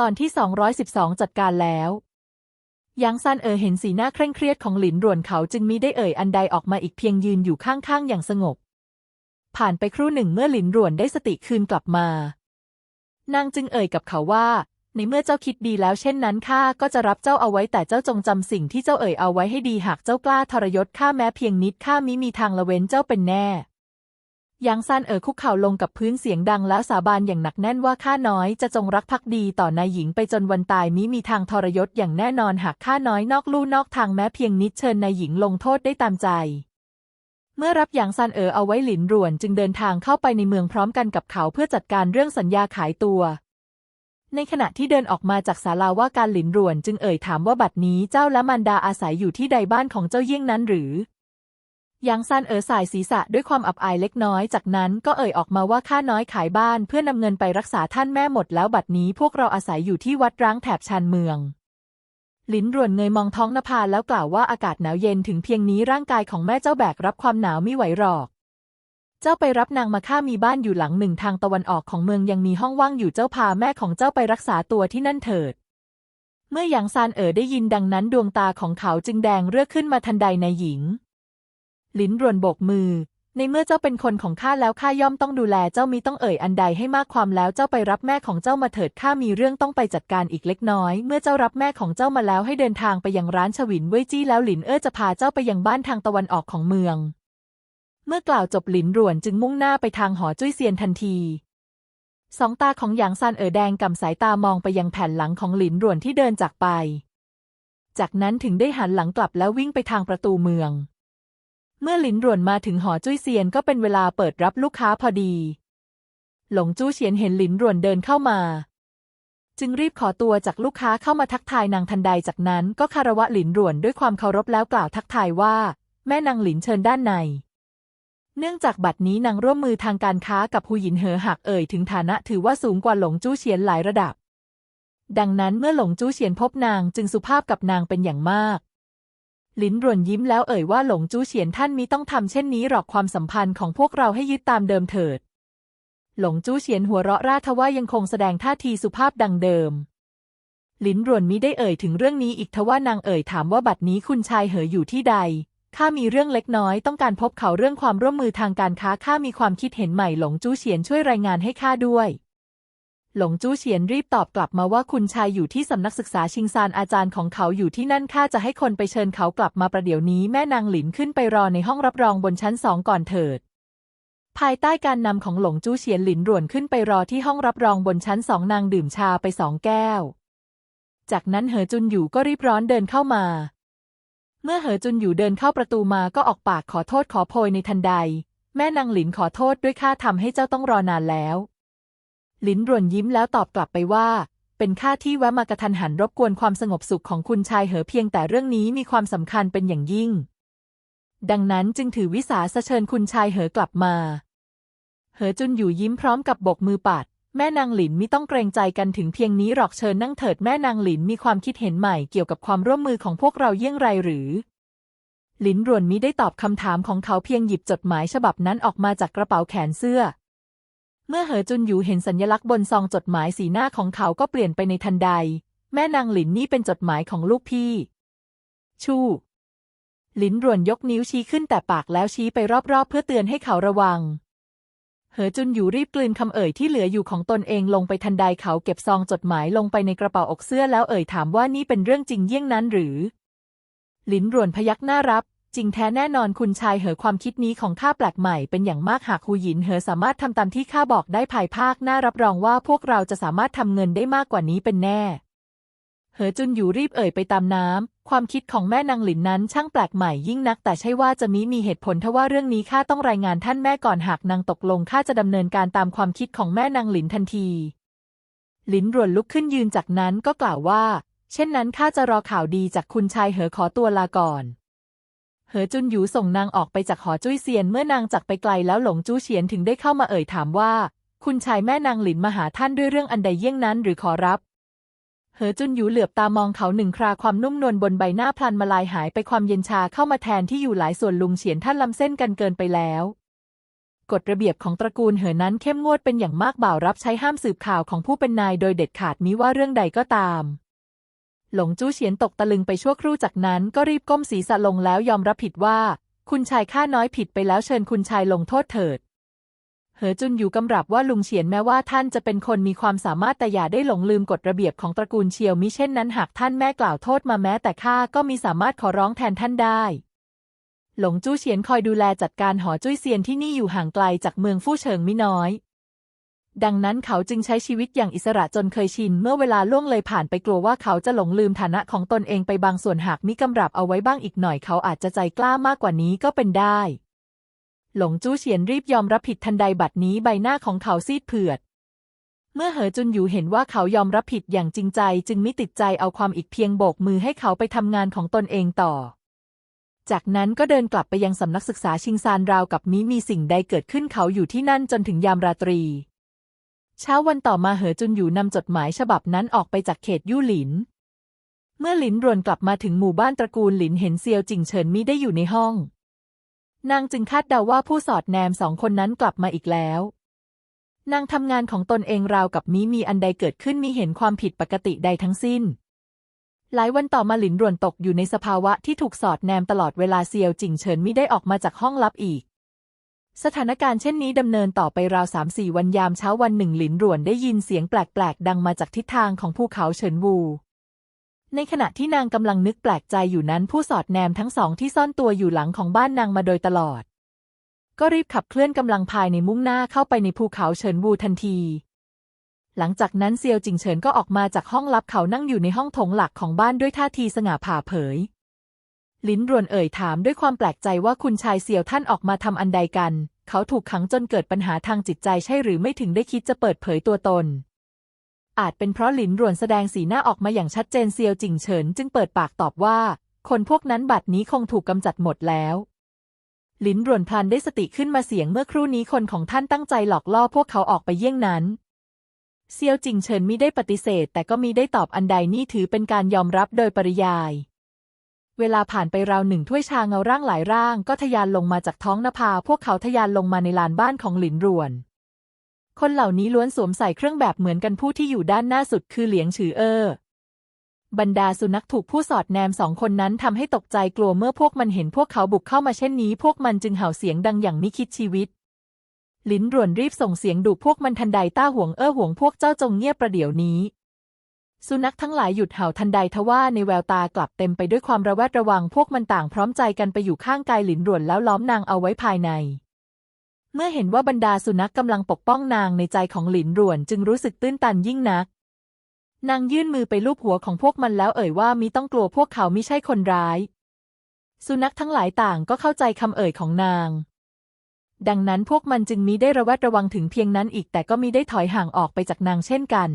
ตอนที่ 212 จัดการแล้วยังซันเอ๋อเห็นสีหน้าเคร่งเครียดของหลินหรวนเขาจึงมิได้เอ่ยอันใดออกมาอีกเพียงยืนอยู่ข้างๆ อย่างสงบ ผ่านไปครู่หนึ่งเมื่อหลินหรวนได้สติคืนกลับมา นางจึงเอ่ยกับเขาว่า ในเมื่อเจ้าคิดดีแล้วเช่นนั้นข้าก็จะรับเจ้าเอาไว้แต่เจ้าจงจำสิ่งที่เจ้าเอ่ยเอาไว้ให้ดีหากเจ้ากล้าทรยศข้าแม้เพียงนิดข้ามิมีทางละเว้นเจ้าเป็นแน่ ยังซันเอ๋อคุกเข่าลงกับพื้นเสียงดังแล้วสาบานอย่างหนักแน่นว่าข้าน้อยจะจงรักภักดีต่อนายหญิงไปจนวันตายมิมีทางทรยศอย่างแน่นอนหากข้าน้อยนอกลู่นอกทางแม้เพียงนิดเชิญนายหญิงลงโทษได้ตามใจ เมื่อรับอย่างซันเอ๋อเอาไว้หลินหรวนจึงเดินทางเข้าไปในเมืองพร้อมกันกับเขาเพื่อจัดการเรื่องสัญญาขายตัว ในขณะที่เดินออกมาจากศาลาว่าการหลินหรวนจึงเอ่ยถามว่าบัดนี้เจ้าและมารดาอาศัยอยู่ที่ใดบ้านของเจ้าเยี่ยงนั้นหรือ ยังซันเอ๋อสายศีรษะด้วยความอับอายเล็กน้อย จากนั้นก็เอ่ยออกมาว่าข้าน้อยขายบ้านเพื่อนำเงินไปรักษาท่านแม่หมดแล้วบัดนี้พวกเราอาศัยอยู่ที่วัดร้างแถบชานเมืองหลินรวนเงยมองท้องนภาแล้วกล่าวว่าอากาศหนาวเย็นถึงเพียงนี้ร่างกายของแม่เจ้าแบกรับความหนาวไม่ไหวหรอก เจ้าไปรับนางมาข้ามีบ้านอยู่หลังหนึ่งทางตะวันออกของเมืองยังมีห้องว่างอยู่เจ้าพาแม่ของเจ้าไปรักษาตัวที่นั่นเถิด เมื่อหยางซานเอ๋อได้ยินดังนั้นดวงตาของเขาจึงแดงเรือขึ้นมาทันใดในหญิง ลิ้นรวนโบกมือ ในเมื่อเจ้าเป็นคนของข้าแล้วข้าย่อมต้องดูแลเจ้ามีต้องเอ่ยอันใดให้มากความแล้วเจ้าไปรับแม่ของเจ้ามาเถิดข้ามีเรื่องต้องไปจัดการอีกเล็กน้อย เมื่อเจ้ารับแม่ของเจ้ามาแล้วให้เดินทางไปยังร้านฉวินเว่ยจี้แล้วหลินเอ้อจะพาเจ้าไปยังบ้านทางตะวันออกของเมือง เมื่อกล่าวจบหลินรวนจึงมุ่งหน้าไปทางหอจุ้ยเซียนทันทีสองตาของหยางซานเอ๋อแดงกำสายตามองไปยังแผ่นหลังของหลินรวนที่เดินจากไป จากนั้นถึงได้หันหลังกลับแล้ววิ่งไปทางประตูเมือง เมื่อหลินรวนมาถึงหอจุ้ยเซียนก็เป็นเวลาเปิดรับลูกค้าพอดี หลงจู้เฉียนเห็นหลินรวนเดินเข้ามา จึงรีบขอตัวจากลูกค้าเข้ามาทักทายนางทันใดจากนั้นก็คารวะหลินรวนด้วยความเคารพแล้วกล่าวทักทายว่า แม่นางหลินเชิญด้านใน เนื่องจากบัดนี้นางร่วมมือทางการค้ากับหูหยินเหอหักเอ่ยถึงฐานะถือว่าสูงกว่าหลงจู้เฉียนหลายระดับดังนั้นเมื่อหลงจู้เฉียนพบนางจึงสุภาพกับนางเป็นอย่างมาก ลินรวนยิ้มแล้วเอ่ยว่าหลงจู้เฉียนท่านมิต้องทำเช่นนี้หรอกความสัมพันธ์ของพวกเราให้ยึดตามเดิมเถิด หลงจู้เฉียนหัวเราะร่าทว่ายังคงแสดงท่าทีสุภาพดังเดิม ลินรวนมิได้เอ่ยถึงเรื่องนี้อีกทว่านางเอ่ยถามว่าบัดนี้คุณชายเหออยู่ที่ใด ข้ามีเรื่องเล็กน้อยต้องการพบเขาเรื่องความร่วมมือทางการค้าข้ามีความคิดเห็นใหม่หลงจู้เฉียนช่วยรายงานให้ข้าด้วย หลงจู้เฉียนรีบตอบกลับมาว่าคุณชายอยู่ที่สำนักศึกษาชิงซานอาจารย์ของเขาอยู่ที่นั่นข้าจะให้คนไปเชิญเขากลับมาประเดี๋ยวนี้แม่นางหลินขึ้นไปรอในห้องรับรองบนชั้นสองก่อนเถิด ภายใต้การนำของหลงจู้เฉียนหลินหรวนขึ้นไปรอที่ห้องรับรองบนชั้นสองนางดื่มชาไปสองแก้ว จากนั้นเหอจุนอยู่ก็รีบร้อนเดินเข้ามา เมื่อเหอจุนอยู่เดินเข้าประตูมาก็ออกปากขอโทษขอโพยในทันใด แม่นางหลินขอโทษด้วยข้าทำให้เจ้าต้องรอนานแล้ว ลินรวนยิ้มแล้วตอบกลับไปว่า เป็นข้าที่แวะมากระทันหันรบกวนความสงบสุขของคุณชายเหอเพียงแต่เรื่องนี้มีความสำคัญเป็นอย่างยิ่ง ดังนั้นจึงถือวิสาสะเชิญคุณชายเหอกลับมา เหอจุนอยู่ยิ้มพร้อมกับบกมือปัด แม่นางหลินมิต้องเกรงใจกันถึงเพียงนี้หรอกเชิญนั่งเถิดแม่นางหลินมีความคิดเห็นใหม่เกี่ยวกับความร่วมมือของพวกเราเยี่ยงไรหรือหลินรวนมิได้ตอบคำถามของเขาเพียงหยิบจดหมายฉบับนั้นออกมาจากกระเป๋าแขนเสื้อ เมื่อเหอจุนอยู่เห็นสัญลักษณ์บนซองจดหมายสีหน้าของเขาก็เปลี่ยนไปในทันใด แม่นางหลินนี่เป็นจดหมายของลูกพี่ ชู่หลินรวนยกนิ้วชี้ขึ้นแต่ปากแล้วชี้ไปรอบๆ เพื่อเตือนให้เขาระวัง เหอจุนอยู่รีบกลืนคำเอ่ยที่เหลืออยู่ของตนเองลงไปทันใดเขาเก็บซองจดหมายลงไปในกระเป๋าอกเสื้อแล้วเอ่ยถามว่านี่เป็นเรื่องจริงเยี่ยงนั้นหรือ หลินรวนพยักหน้ารับ จริงแท้แน่นอนคุณชายเหอความคิดนี้ของข้าแปลกใหม่เป็นอย่างมากหากฮูหยินเหอสามารถทำตามที่ข้าบอกได้ภายภาคหน้ารับรองว่าพวกเราจะสามารถทำเงินได้มากกว่านี้เป็นแน่ เหอจุนอยู่รีบเอ่ยไปตามน้ำความคิดของแม่นางหลินนั้นช่างแปลกใหม่ยิ่งนัก แต่ใช่ว่าจะมีมีเหตุผลทว่าเรื่องนี้ข้าต้องรายงานท่านแม่ก่อนหากนางตกลงข้าจะดำเนินการตามความคิดของแม่นางหลินทันที หลินรวนลุกขึ้นยืนจากนั้นก็กล่าวว่า เช่นนั้นข้าจะรอข่าวดีจากคุณชายเหอขอตัวลาก่อน เหอจุนหยูส่งนางออกไปจากหอจุ้ยเซียนเมื่อนางจากไปไกลแล้วหลงจู้เฉียนถึงได้เข้ามาเอ่ยถามว่า คุณชายแม่นางหลินมาหาท่านด้วยเรื่องอันใดเยี่ยงนั้นหรือขอรับ เหอจุนหยูเหลือบตามองเขาหนึ่งคราความนุ่มนวลบนใบหน้าพลันมาลายหายไปความเย็นชาเข้ามาแทนที่อยู่หลายส่วนลุงเฉียนท่านลำเส้นกันเกินไปแล้วกฎระเบียบของตระกูลเหอนั้นเข้มงวดเป็นอย่างมากบ่าวรับใช้ห้ามสืบข่าวของผู้เป็นนายโดยเด็ดขาดมิว่าเรื่องใดก็ตาม หลงจู้เฉียนตกตะลึงไปชั่วครู่จากนั้นก็รีบก้มศีรษะลงแล้วยอมรับผิดว่า คุณชายข้าน้อยผิดไปแล้วเชิญคุณชายลงโทษเถิด เหอจุนอยู่กำรับว่าลุงเฉียนแม้ว่าท่านจะเป็นคนมีความสามารถแต่อย่าได้หลงลืมกฎระเบียบของตระกูลเชียวมิเช่นนั้นหากท่านแม่กล่าวโทษมาแม้แต่ข้าก็มีสามารถขอร้องแทนท่านได้หลงจู้เฉียนคอยดูแลจัดการหอจุ้ยเซียนที่นี่อยู่ห่างไกลจากเมืองฟู่เฉิงมิน้อย ดังนั้นเขาจึงใช้ชีวิตอย่างอิสระจนเคยชิน เมื่อเวลาล่วงเลยผ่านไปกลัวว่าเขาจะหลงลืมฐานะของตนเองไปบางส่วนหากมิกำรับเอาไว้บ้างอีกหน่อยเขาอาจจะใจกล้ามากกว่านี้ก็เป็นได้ หลงจู้เฉียนรีบยอมรับผิดทันใดบัดนี้ใบหน้าของเขาซีดเผือด เมื่อเหอจุนอยู่เห็นว่าเขายอมรับผิดอย่างจริงใจ จึงไม่ติดใจเอาความอีกเพียงโบกมือให้เขาไปทำงานของตนเองต่อ จากนั้นก็เดินกลับไปยังสำนักศึกษาชิงซานราวกับมิมีสิ่งใดเกิดขึ้นเขาอยู่ที่นั่นจนถึงยามราตรี เช้าวันต่อมาเหอจุนอยู่นำจดหมายฉบับนั้นออกไปจากเขตยู่หลิน เมื่อหลินรวนกลับมาถึงหมู่บ้านตระกูลหลินเห็นเซียวจิงเฉินมิได้อยู่ในห้อง นางจึงคาดเดาว่าผู้สอดแนมสองคนนั้นกลับมาอีกแล้ว นางทำงานของตนเองราวกับมิมีอันใดเกิดขึ้นมิเห็นความผิดปกติใดทั้งสิ้น หลายวันต่อมาหลินรวนตกอยู่ในสภาวะที่ถูกสอดแนมตลอดเวลาเซียวจิงเฉินมิได้ออกมาจากห้องลับอีก สถานการณ์เช่นนี้ดำเนินต่อไปราวสามสี่วันยามเช้าวันหนึ่งหลินรวนได้ยินเสียงแปลกๆ ดังมาจากทิศทางของภูเขาเฉินวู ในขณะที่นางกำลังนึกแปลกใจอยู่นั้นผู้สอดแนมทั้งสองที่ซ่อนตัวอยู่หลังของบ้านนางมาโดยตลอด ก็รีบขับเคลื่อนกำลังภายในมุ่งหน้าเข้าไปในภูเขาเฉินวูทันที หลังจากนั้นเซียวจิงเฉินก็ออกมาจากห้องลับเขานั่งอยู่ในห้องโถงหลักของบ้านด้วยท่าทีสง่าผ่าเผย ลิ้นรวนเอ่ยถามด้วยความแปลกใจว่าคุณชายเซียวท่านออกมาทำอันใดกัน เขาถูกขังจนเกิดปัญหาทางจิตใจใช่หรือไม่ถึงได้คิดจะเปิดเผยตัวตน อาจเป็นเพราะหลินรวนแสดงสีหน้าออกมาอย่างชัดเจนเซียวจิงเฉินจึงเปิดปากตอบว่า คนพวกนั้นบัดนี้คงถูกกำจัดหมดแล้วลิ้นรวนพลันได้สติขึ้นมาเสียงเมื่อครู่นี้คนของท่านตั้งใจหลอกล่อพวกเขาออกไปเยี่ยงนั้น เซียวจิงเฉินมิได้ปฏิเสธ แต่ก็มีได้ตอบอันใดนี่ถือเป็นการยอมรับโดยปริยาย เวลาผ่านไปราวหนึ่งถ้วยชาเงาร่างหลายร่าง ก็ทะยานลงมาจากท้องนภา พวกเขาทะยานลงมาในลานบ้านของหลินรวน คนเหล่านี้ล้วนสวมใส่เครื่องแบบเหมือนกันผู้ที่อยู่ด้านหน้าสุดคือเหลียงฉือเออบรรดาสุนัขถูกผู้สอดแนมสองคนนั้นทำให้ตกใจกลัวเมื่อพวกมันเห็นพวกเขาบุกเข้ามาเช่นนี้ พวกมันจึงเห่าเสียงดังอย่างไม่คิดชีวิต ลิ้นรวนรีบส่งเสียงดุพวกมันทันใดต้าห่วงเอ้อห่วงพวกเจ้าจงเงียบประเดี๋ยวนี้ สุนัขทั้งหลายหยุดเห่าทันใดทว่าในแววตากลับเต็มไปด้วยความระแวดระวังพวกมันต่างพร้อมใจกันไปอยู่ข้างกายหลินรวนแล้วล้อมนางเอาไว้ภายใน เมื่อเห็นว่าบรรดาสุนัขกำลังปกป้องนางในใจของหลินรวนจึงรู้สึกตื้นตันยิ่งนัก นางยื่นมือไปลูบหัวของพวกมันแล้วเอ่ยว่ามิต้องกลัวพวกเขาม่ใช่คนร้าย สุนัขทั้งหลายต่างก็เข้าใจคำเอ่ยของนาง ดังนั้นพวกมันจึงมิได้ระแวดระวังถึงเพียงนั้นอีกแต่ก็มิได้ถอยห่างออกไปจากนางเช่นกัน